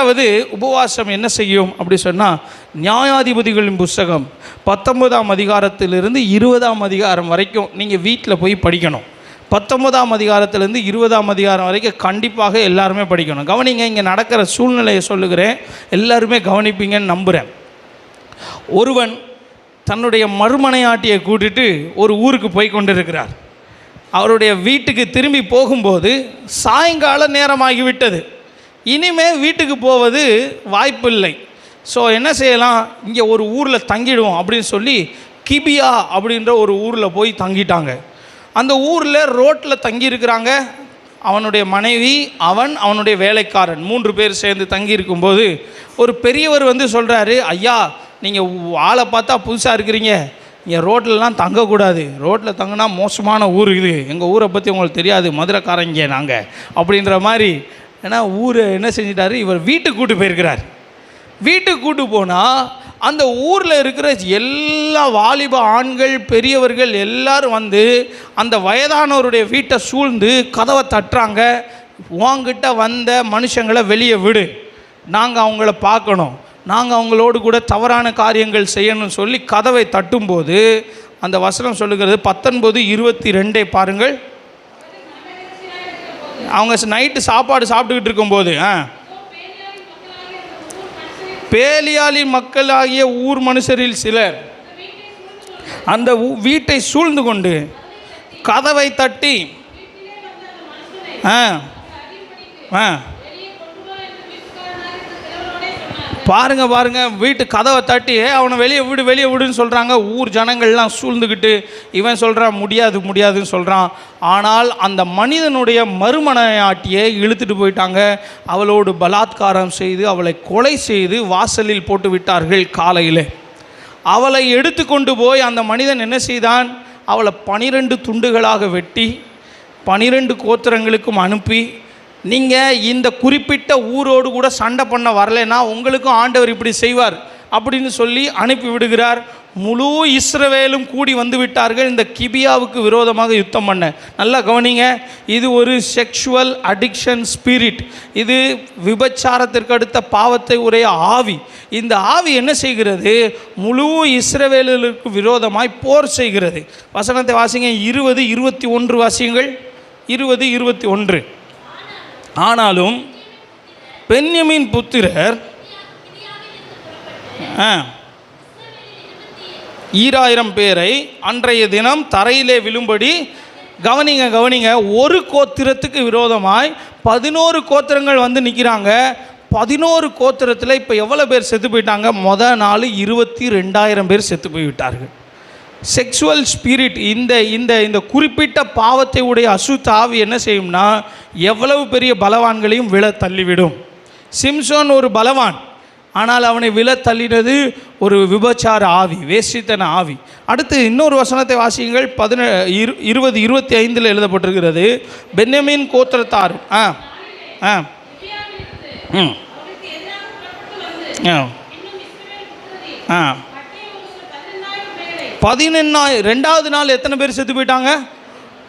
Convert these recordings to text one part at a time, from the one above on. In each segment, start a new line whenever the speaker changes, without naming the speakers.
ரெண்டாவது உபவாசம் என்ன செய்யும் அப்படி சொன்னால் நியாயாதிபதிகளின் புஸ்தகம் பத்தொன்பதாம் அதிகாரத்திலிருந்து இருபதாம் அதிகாரம் வரைக்கும் நீங்கள் வீட்டில் போய் படிக்கணும். பத்தொன்பதாம் அதிகாரத்திலேருந்து இருபதாம் அதிகாரம் வரைக்கும் கண்டிப்பாக எல்லாருமே படிக்கணும். கவனிங்க இங்கே நடக்கிற சூழ்நிலையை சொல்லுகிறேன். எல்லாருமே கவனிப்பீங்கன்னு நம்புகிறேன் ஒருவன் தன்னுடைய மறுமனையாட்டியை கூட்டிட்டு ஒரு ஊருக்கு போய் கொண்டிருக்கிறார். அவருடைய வீட்டுக்கு திரும்பி போகும்போது சாயங்கால நேரமாகிவிட்டது. இனிமேல் வீட்டுக்கு போவது வாய்ப்பில்லை. ஸோ என்ன செய்யலாம்? இங்கே ஒரு ஊரில் தங்கிடுவோம் அப்படின்னு சொல்லி கிபியா அப்படின்ற ஒரு ஊரில் போய் தங்கிட்டாங்க. அந்த ஊரில் ரோட்டில் தங்கியிருக்கிறாங்க. அவனுடைய மனைவி அவன் அவனுடைய வேலைக்காரன் மூன்று பேர் சேர்ந்து தங்கியிருக்கும்போது ஒரு பெரியவர் வந்து சொல்கிறாரு ஐயா நீங்கள் ஆளை பார்த்தா புதுசாக இருக்கிறீங்க. இங்கே ரோட்லலாம் தங்கக்கூடாது. ரோட்டில் தங்கினா மோசமான ஊர் இது. எங்கள் ஊரை பற்றி உங்களுக்கு தெரியாது. மதுரைக்காரங்க நாங்கள் அப்படின்ற மாதிரி ஏன்னா ஊர் என்ன செஞ்சிட்டாரு? இவர் வீட்டுக்கு கூட்டு போயிருக்கிறார். வீட்டுக்கு கூட்டு போனால் அந்த ஊரில் இருக்கிற எல்லா வாலிப ஆண்கள் பெரியவர்கள் எல்லாரும் வந்து அந்த வயதானவருடைய வீட்டை சூழ்ந்து கதவை தட்டுறாங்க. உங்ககிட்ட வந்த மனுஷங்களை வெளியே விடு. நாங்கள் அவங்கள பார்க்கணும். நாங்கள் அவங்களோடு கூட தவறான காரியங்கள் செய்யணும்னு சொல்லி கதவை தட்டும்போது அந்த வசனம் சொல்லுகிறது பத்தொன்பது இருபத்தி ரெண்டை பாருங்கள். அவங்க நைட்டு சாப்பாடு சாப்பிட்டுக்கிட்டு இருக்கும்போது ஆ? பேலியாளின் மக்களாகிய ஊர் மனுஷரில் சிலர் அந்த வீட்டை சூழ்ந்து கொண்டு கதவை தட்டி ஆ? ஆ? பாருங்க பாருங்க வீட்டு கதவை தட்டி அவனை வெளியே விடு வெளியே விடுன்னு சொல்கிறாங்க ஊர் ஜனங்கள்லாம் சூழ்ந்துக்கிட்டு இவன் சொல்கிறான் முடியாது முடியாதுன்னு சொல்கிறான் ஆனால் அந்த மனிதனுடைய மறுமனையாட்டியை இழுத்துட்டு போயிட்டாங்க. அவளோடு பலாத்காரம் செய்து அவளை கொலை செய்து வாசலில் போட்டு விட்டார்கள் காலையில். அவளை எடுத்து கொண்டு போய் அந்த மனிதன் என்ன செய்தான்? அவளை பனிரெண்டு துண்டுகளாக வெட்டி பனிரெண்டு கோத்திரங்களுக்கும் அனுப்பி நீங்கள் இந்த குறிப்பிட்ட ஊரோடு கூட சண்டை பண்ண வரலைன்னா உங்களுக்கும் ஆண்டவர் இப்படி செய்வார் அப்படின்னு சொல்லி அனுப்பி விடுகிறார். முழு இஸ்ரவேலும் கூடி வந்து விட்டார்கள். இந்த கிபியாவுக்கு விரோதமாக யுத்தம் பண்ண. நல்லா கவனிங்க இது ஒரு செக்ஷுவல் அடிக்ஷன் ஸ்பிரிட் இது விபச்சாரத்திற்கு அடுத்த பாவத்தை உடைய ஆவி. இந்த ஆவி என்ன செய்கிறது? முழு இஸ்ரவேலுக்கு விரோதமாய் போர் செய்கிறது. வசனத்தை வாசிங்க இருபது இருபத்தி ஒன்று வாசியுங்கள். இருபது இருபத்தி ஒன்று. ஆனாலும் பெண்யமின் புத்திரர் ஆ ஈராயிரம் பேரை அன்றைய தினம் தரையிலே விழும்படி கவனிங்க கவனிங்க ஒரு கோத்திரத்துக்கு விரோதமாய் பதினோரு கோத்திரங்கள் வந்து நிற்கிறாங்க பதினோரு கோத்திரத்தில் இப்போ எவ்வளோ பேர் செத்து போயிட்டாங்க? மொதல் நாள் இருபத்தி ரெண்டாயிரம் பேர் செத்து போய்விட்டார்கள். செக்ஷுவல் ஸ்பிரிட் இந்த இந்த இந்த குறிப்பிட்ட பாவத்தை உடைய அசுத்தாவி என்ன செய்யும்னா எவ்வளவு பெரிய பலவான்களையும் விழ தள்ளிவிடும். சிம்சோன் ஒரு பலவான். ஆனால் அவனை விழ தள்ளினது ஒரு விபச்சார ஆவி வேசித்தன ஆவி. அடுத்து இன்னொரு வசனத்தை வாசியுங்கள் பதின இரு இருபது இருபத்தி ஐந்தில் எழுதப்பட்டிருக்கிறது. பென்னமின் கோத்திரத்தார். ஆ ஆ. ம். ஆ. ஆ. பதினெண்ணாயிரம் ரெண்டாவது நாள் எத்தனை பேர் செத்து போயிட்டாங்க?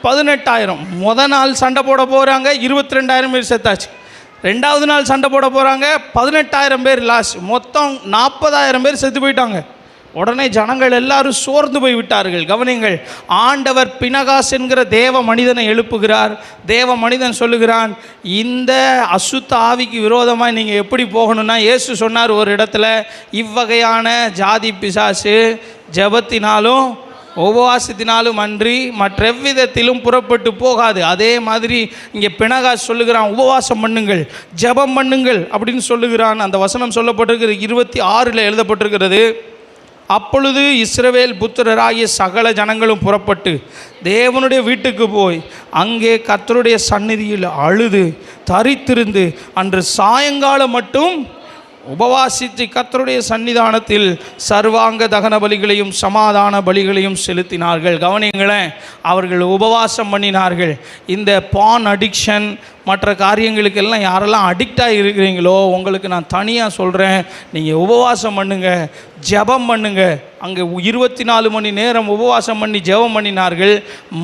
பதினெட்டாயிரம். முத நாள் சண்டை போட போகிறாங்க இருபத்தி ரெண்டாயிரம் பேர் செத்தாச்சு. ரெண்டாவது நாள் சண்டை போட போகிறாங்க பதினெட்டாயிரம் பேர் லாஸ் மொத்தம் நாற்பதாயிரம் பேர் செத்து போயிட்டாங்க. உடனே ஜனங்கள் எல்லாரும் சோர்ந்து போய் விட்டார்கள். கவனிங்கள் ஆண்டவர் பினகாஸ் என்கிற தேவ மனிதனை எழுப்புகிறார். தேவ மனிதன் சொல்லுகிறான் இந்த அசுத்த ஆவிக்கு விரோதமாக நீங்கள் எப்படி போகணும்னா இயேசு சொன்னார் ஒரு இடத்துல இவ்வகையான ஜாதி பிசாசு ஜெபத்தினாலும் உபவாசத்தினாலும் அன்றி மற்றெவ்விதத்திலும் புறப்பட்டு போகாது. அதே மாதிரி இங்கே பினகாஸ் சொல்லுகிறான் உபவாசம் பண்ணுங்கள் ஜெபம் பண்ணுங்கள் அப்படின்னு சொல்லுகிறான். அந்த வசனம் சொல்லப்பட்டிருக்கிறது இருபத்தி ஆறில் எழுதப்பட்டிருக்கிறது. அப்பொழுது இஸ்ரவேல் புத்திரராகிய சகல ஜனங்களும் புறப்பட்டு தேவனுடைய வீட்டுக்கு போய் அங்கே கத்தருடைய சந்நிதியில் அழுது தரித்திருந்து அன்று சாயங்காலம் மட்டும் உபவாசித்து கத்தருடைய சன்னிதானத்தில் சர்வாங்க தகன பலிகளையும் சமாதான பலிகளையும் செலுத்தினார்கள். கவனிங்களேன் அவர்கள் உபவாசம் பண்ணினார்கள். இந்த பான் அடிக்ஷன் மற்ற காரியங்களுக்கெல்லாம் யாரெல்லாம் அடிக்டாக இருக்கிறீங்களோ உங்களுக்கு நான் தனியாக சொல்கிறேன் நீங்கள் உபவாசம் பண்ணுங்க ஜெபம் பண்ணுங்க. அங்கே இருபத்தி நாலு மணி நேரம் உபவாசம் பண்ணி ஜெபம் பண்ணினார்கள்.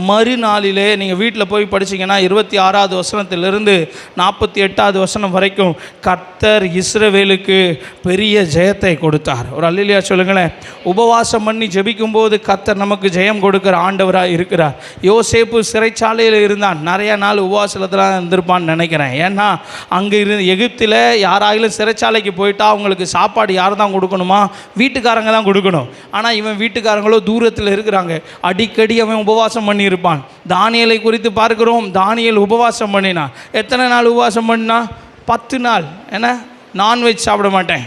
மறுநாளிலே நீங்கள் வீட்டில் போய் படிச்சீங்கன்னா இருபத்தி ஆறாவது வசனத்திலிருந்து நாற்பத்தி எட்டாவது வசனம் வரைக்கும் கர்த்தர் இஸ்ரவேலுக்கு பெரிய ஜெயத்தை கொடுத்தார். ஒரு அல்லிலியா சொல்லுங்களேன். உபவாசம் பண்ணி ஜெபிக்கும்போது கர்த்தர் நமக்கு ஜெயம் கொடுக்குற ஆண்டவராக இருக்கிறார். யோசேப்பு சிறைச்சாலையில் இருந்தான். நிறையா நாள் உபவாசத்தில் தான் இருப்பான்னு நினைக்கிறேன். ஏன்னா அங்கே இரு எகிப்தில் யாராயிலும் சிறைச்சாலைக்கு போயிட்டா அவங்களுக்கு சாப்பாடு யார் தான் கொடுக்கணுமா? வீட்டுக்காரங்க தான் கொடுக்கணும். ஆனால் இவன் வீட்டுக்காரங்களோ தூரத்தில் இருக்கிறாங்க. அடிக்கடி அவன் உபவாசம் பண்ணியிருப்பான். தானியலை குறித்து பார்க்கிறோம். தானியல் உபவாசம் பண்ணினான் எத்தனை நாள் உபவாசம் பண்ணினா? பத்து நாள். என்ன? நான்வெஜ் சாப்பிட மாட்டேன்.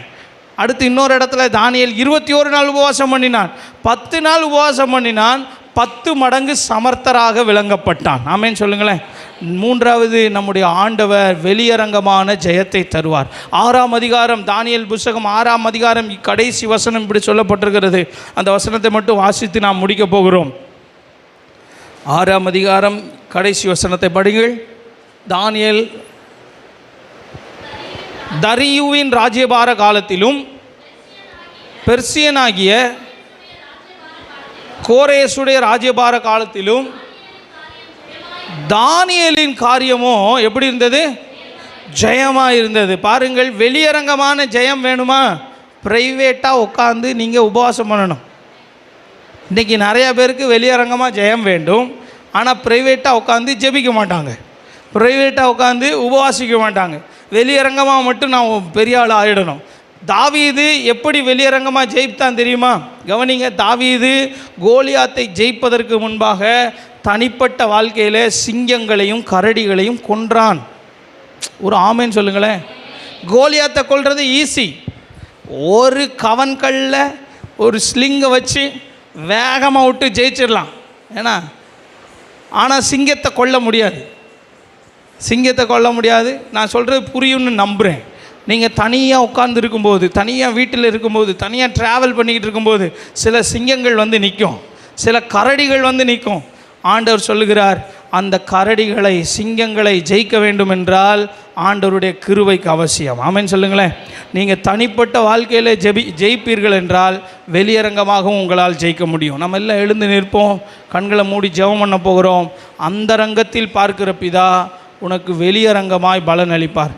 அடுத்து இன்னொரு இடத்துல தானியல் இருபத்தி ஒரு நாள் உபவாசம் பண்ணினான். பத்து நாள் உபவாசம் பண்ணினான். பத்து மடங்கு சமர்த்தராக விளங்கப்பட்டான். ஆமேன்னு சொல்லுங்களேன். மூன்றாவது நம்முடைய ஆண்டவர் வெளியரங்கமான ஜெயத்தை தருவார். ஆறாம் அதிகாரம் தானியல் புஸ்தகம் ஆறாம் அதிகாரம் கடைசி வசனம் இப்படி சொல்லப்பட்டிருக்கிறது. அந்த வசனத்தை மட்டும் வாசித்து நாம் முடிக்கப் போகிறோம். ஆறாம் அதிகாரம் கடைசி வசனத்தை படிங்கள் தானியல் தரியுவின் ராஜ்யபார காலத்திலும் பெர்சியனாகிய கோரேசுடைய ராஜ்யபார காலத்திலும் தானியலின் காரியமும் எப்படி இருந்தது? ஜெயமாக இருந்தது. பாருங்கள் வெளியரங்கமான ஜெயம் வேணுமா? ப்ரைவேட்டாக உட்காந்து நீங்கள் உபவாசம் பண்ணணும். இன்றைக்கி நிறைய பேருக்கு வெளியரங்கமாக ஜெயம் வேண்டும். ஆனால் ப்ரைவேட்டாக உட்காந்து ஜெபிக்க மாட்டாங்க. ப்ரைவேட்டாக உட்காந்து உபவாசிக்க மாட்டாங்க. வெளியரங்கமாக மட்டும் நான் பெரிய ஆள் ஆகிடணும் தாவீது எப்படி வெளியரங்கமாக ஜெயித்தான் தெரியுமா? கவனிங்க தாவீது கோலியாத்தை ஜெயிப்பதற்கு முன்பாக தனிப்பட்ட வாழ்க்கையில் சிங்கங்களையும் கரடிகளையும் கொன்றான். ஒரு ஆமைன்னு சொல்லுங்களேன். கோலியாத்தை கொள்வது ஈஸி ஒரு கவன்கல்ல ஒரு ஸ்லிங்கை வச்சு வேகமாக விட்டு ஜெயிச்சிடலாம். ஏன்னா ஆனால் சிங்கத்தை கொல்ல முடியாது. சிங்கத்தை கொல்ல முடியாது. நான் சொல்கிறது புரியும்னு நம்புகிறேன் நீங்கள் தனியாக உட்கார்ந்து இருக்கும்போது தனியாக வீட்டில் இருக்கும்போது தனியாக ட்ராவல் பண்ணிக்கிட்டு இருக்கும்போது சில சிங்கங்கள் வந்து நிற்கும் சில கரடிகள் வந்து நிற்கும் ஆண்டவர் சொல்லுகிறார் அந்த கரடிகளை சிங்கங்களை ஜெயிக்க வேண்டும் என்றால் ஆண்டவருடைய கிருவைக்கு அவசியம். ஆமேன்னு சொல்லுங்களேன். நீங்கள் தனிப்பட்ட வாழ்க்கையில் ஜெபி ஜெயிப்பீர்கள் என்றால் வெளியரங்கமாகவும் உங்களால் ஜெயிக்க முடியும். நம்ம எல்லாம் எழுந்து நிற்போம் கண்களை மூடி ஜெபம் பண்ண போகிறோம். அந்த ரங்கத்தில் பார்க்கிற பிதா உனக்கு வெளியரங்கமாய் பலன் அளிப்பார்.